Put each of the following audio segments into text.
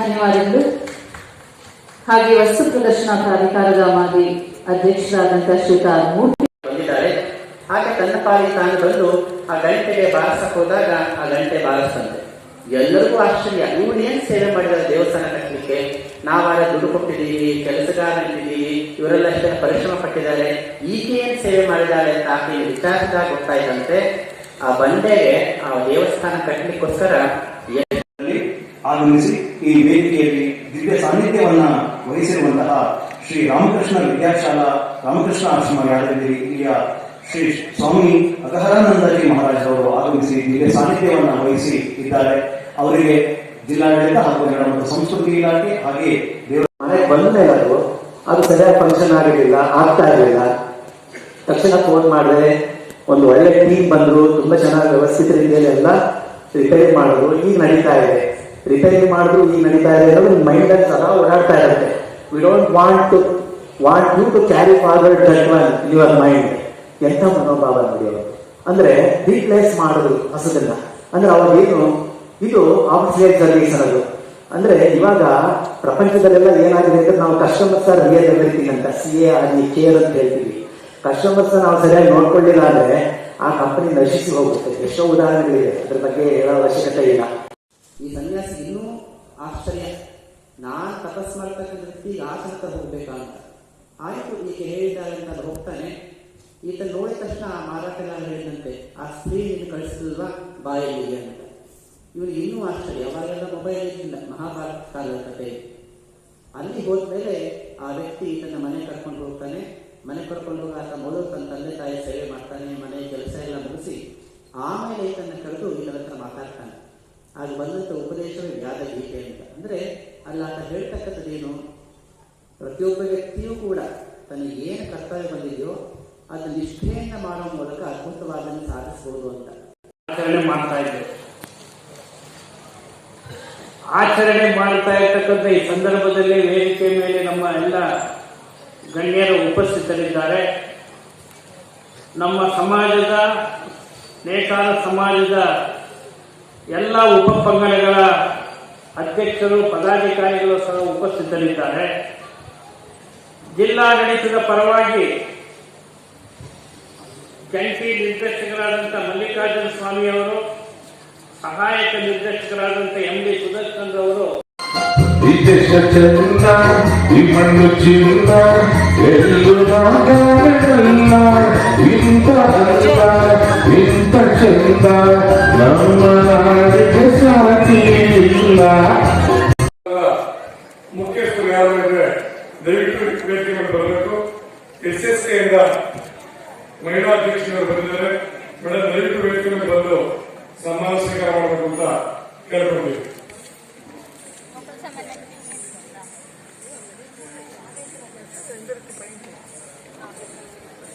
ಧನ್ಯವಾದಗಳು. ಹಾಗೆ ವಸ್ತು ಪ್ರದರ್ಶನ ಪ್ರಾಧಿಕಾರದ ಮಾಜಿ ಅಧ್ಯಕ್ಷರಾದಂತಹ ಶ್ರೀತಾ ಮೂರ್ತಿ ಬಂದಿದ್ದಾರೆ. ಹಾಗೆ ತನ್ನ ಪಾಲಿ ತಾನು ಬಂದು ಆ ಗಂಟೆಗೆ ಬಾರಿಸಕ್ ಹೋದಾಗ ಆ ಗಂಟೆ ಬಾರಿಸ್ತಂತೆ. ಎಲ್ಲರಿಗೂ ಆಶ್ಚರ್ಯ. ಏನ್ ಸೇವೆ ಮಾಡಿದ ದೇವಸ್ಥಾನ ಕಟ್ಟಲಿಕ್ಕೆ? ನಾವಾರ ದುಡ್ಡು ಕೊಟ್ಟಿದ್ದೀವಿ, ಕೆಲಸಗಾರ ಇವರೆಲ್ಲ ಅಷ್ಟೇ ಪರಿಶ್ರಮ ಪಟ್ಟಿದ್ದಾರೆ. ಏನ್ ಸೇವೆ ಮಾಡಿದ್ದಾರೆ ಅಂತ ಆಕೆ ವಿಚಾರಿಸಿದಾಗ ಗೊತ್ತಾಯ್ತಂತೆ. ಆ ಬಂಡೆಗೆ ಆ ದೇವಸ್ಥಾನ ಕಟ್ಟಲಿಕ್ಕೋಸ್ಕರ ಆಗಮಿಸಿ ಈ ವೇದಿಕೆಯಲ್ಲಿ ದಿವ್ಯ ಸಾನ್ನಿಧ್ಯವನ್ನ ವಹಿಸಿರುವಂತಹ ಶ್ರೀ ರಾಮಕೃಷ್ಣ ವಿದ್ಯಾಶಾಲಾ, ರಾಮಕೃಷ್ಣ ಆಶ್ರಮ ಯಾದಗಿರಿ ಇಲ್ಲಿಯ ಶ್ರೀ ಸ್ವಾಮಿ ಅಗಹರಾನಂದಜಿ ಮಹಾರಾಜರವರು ಆಗಮಿಸಿ ದಿವ್ಯ ಸಾನ್ನಿಧ್ಯವನ್ನ ವಹಿಸಿ ಇದ್ದಾರೆ. ಅವರಿಗೆ ಜಿಲ್ಲಾಡಳಿತ ಹಾಗೂ ಮತ್ತು ಸಂಸ್ಕೃತಿ ಇಲಾಖೆ ಹಾಗೆ ದೇವರ ಬಂದ ಅದು ಅದು ಸರಿಯಾಗಿ ಫಂಕ್ಷನ್ ಆಗಿರಲಿಲ್ಲ, ಆಗ್ತಾ ಇರಲಿಲ್ಲ. ತಕ್ಷಣ ಫೋನ್ ಮಾಡಿದ್ರೆ ಒಂದು ಒಳ್ಳೆ ಟೀಮ್ ಬಂದರು, ತುಂಬಾ ಚೆನ್ನಾಗಿ ವ್ಯವಸ್ಥಿತ ರೀತಿಯಲ್ಲಿ ಎಲ್ಲ ರಿಪೇರಿ ಮಾಡಿದ್ರು. ಈಗ ನಡೀತಾ ಇದೆ. ರಿಪೇರಿ ಮಾಡಿದ್ರು, ಈ ನಡೀತಾ ಇದೆ ಅನ್ನೋದು ನಿಮ್ಮ ಮೈಂಡ್ ಅಲ್ಲಿ ಸದಾ ಓಡಾಡ್ತಾ ಇರುತ್ತೆ. We don't want to want you to carry forward that one your mind ಎಂಥ ಮನೋಭಾವ ನೋಡಿ ಅವರು. ಅಂದ್ರೆ ರೀಪ್ಲೇಸ್ ಮಾಡಿದ್ರು ಹೊಸದನ್ನ ಅಂದ್ರೆ ಅವಾಗೇನು ಇದು ಆಫೀಸಿಯಲ್ ಸರ್ವಿಸ್ ಅನ್ನೋದು ಅಂದ್ರೆ ಇವಾಗ ಪ್ರಪಂಚದಲ್ಲೆಲ್ಲ ಏನಾಗಿದೆ ಅಂದ್ರೆ ನಾವು ಕಸ್ಟಮರ್ಸ್ ರಿಯಲ್ ಎವ್ರಿಥಿಂಗ್ ಅಂತ ಸಿ ಎ ಆಗಿ ಕೇರ್ ಅಂತ ಹೇಳ್ತೀವಿ. ಕಸ್ಟಮರ್ಸ್ ನಾವು ಸರಿಯಾಗಿ ನೋಡ್ಕೊಂಡಿಲ್ಲ ಅಂದ್ರೆ ಆ ಕಂಪನಿ ನಶಿಸಿ ಹೋಗುತ್ತೆ. ಎಷ್ಟೋ ಉದಾಹರಣೆಗಳಿದೆ ಅದ್ರ ಬಗ್ಗೆ ಹೇಳೋ ಅವಶ್ಯಕತೆ ಇಲ್ಲ. ಈ ಸನ್ಯಾಸಿ ಇನ್ನೂ ಆಶ್ಚರ್ಯ. ನಾನು ತಪಸ್ ಮಾಡ್ತಕ್ಕಂಥ ವ್ಯಕ್ತಿಗೆ ಆಸಕ್ತ ಹೋಗ್ಬೇಕಾ ಅಂತ ಆಯಿತು, ಈಕೆ ಹೇಳಿದ್ದಾರೆ ಅಂತ ಹೋಗ್ತಾನೆ. ಈತ ನೋಡಿದ ತಕ್ಷಣ ಆ ಮಾರಾಟಗಾರ ಹೇಳಿದಂತೆ, ಆ ಸ್ತ್ರೀ ನೀನು ಕಳಿಸಿಲ್ವಾ ಬಾಯಲ್ಲಿ ಅಂತ. ಇವನು ಇನ್ನೂ ಆಶ್ಚರ್ಯ. ಅವಾಗೆಲ್ಲ ಮೊಬೈಲ್ ಇರಲಿಲ್ಲ ಮಹಾಭಾರತ ಕಾಲದ ಕಥೆ. ಅಲ್ಲಿ ಹೋದ್ಮೇಲೆ ಆ ವ್ಯಕ್ತಿ ಈತನ ಮನೆ ಕರ್ಕೊಂಡು ಹೋಗ್ತಾನೆ. ಮನೆ ಕರ್ಕೊಂಡು ಹೋಗಿ ಆತ ಮೊದಲು ತನ್ನ ತಂದೆ ತಾಯಿ ಸೇವೆ ಮಾಡ್ತಾನೆ ಮನೆ ಕೆಲಸ ಎಲ್ಲ ಮುಗಿಸಿ, ಆಮೇಲೆ ಈತನ ಕರೆದು ಇದರ ಹತ್ರ ಮಾತಾಡ್ತಾನೆ. ಆಗ ಬಂದಂತ ಉಪದೇಶವೇ ವ್ಯಾದ ಗೀತೆ ಅಂತ. ಅಂದ್ರೆ ಅಲ್ಲಿ ಆತ ಹೇಳ್ತಕ್ಕಂಥದ್ದೇನು? ಪ್ರತಿಯೊಬ್ಬ ವ್ಯಕ್ತಿಯೂ ಕೂಡ ತನಗೆ ಏನು ಕರ್ತವ್ಯ ಬಂದಿದೆಯೋ ಅದು ನಿಷ್ಠೆಯಿಂದ ಮಾಡುವ ಮೂಲಕ ಅದ್ಭುತವಾದನ್ನು ಸಾಧಿಸಬಹುದು ಅಂತ. ಆಚರಣೆ ಮಾಡ್ತಾ ಇದ್ದೆ. ಆಚರಣೆ ಮಾಡ್ತಾ ಇರ್ತಕ್ಕಂಥ ಈ ಸಂದರ್ಭದಲ್ಲಿ ವೇದಿಕೆ ಮೇಲೆ ನಮ್ಮ ಎಲ್ಲ ಗಣ್ಯರು ಉಪಸ್ಥಿತರಿದ್ದಾರೆ. ನಮ್ಮ ಸಮಾಜದ ನೇಕಾರ ಸಮಾಜದ ಎಲ್ಲ ಉಪಪಂಗಡಗಳ ಅಧ್ಯಕ್ಷರು, ಪದಾಧಿಕಾರಿಗಳು ಸಹ ಉಪಸ್ಥಿತರಿದ್ದಾರೆ. ಜಿಲ್ಲಾಡಳಿತದ ಪರವಾಗಿ ಜಂಟಿ ನಿರ್ದೇಶಕರಾದಂಥ ಮಲ್ಲಿಕಾರ್ಜುನ ಸ್ವಾಮಿಯವರು ಸಹಾಯಕ ನಿರ್ದೇಶಕರಾದಂಥ ಎಂ ಡಿ ಸುದರ್ಶನ್ ಅವರು ಇಂಥ ಇಂಥ ಚಂದ ನಮ್ಮ ನಾಡಿಗೆ ಸಾಟಿ ಇಲ್ಲ ಮುಖ್ಯಸ್ಥರು ಯಾರು ದಯವಿಟ್ಟು ಬರಬೇಕು. ಎಸ್ ಎಸ್ ಇಂದ ಮಹಿಳಾ ಅಧ್ಯಕ್ಷರು ಬಂದಿದ್ದಾರೆ. ಮೇಡಮ್ ದಯವಿಟ್ಟು ಮೇಲೆ ಬಂದು ಸನ್ಮಾನ ಸ್ವೀಕಾರ ಮಾಡಬೇಕು ಅಂತ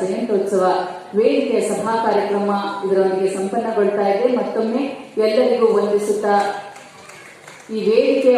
ಜಯಂತ್ಯೋತ್ಸವ ವೇದಿಕೆಯ ಸಭಾ ಕಾರ್ಯಕ್ರಮ ಇದರೊಂದಿಗೆ ಸಂಪನ್ನಗೊಳ್ತಾ ಇದೆ. ಮತ್ತೊಮ್ಮೆ ಎಲ್ಲರಿಗೂ ವಂದಿಸುತ್ತಾ ಈ ವೇದಿಕೆಯ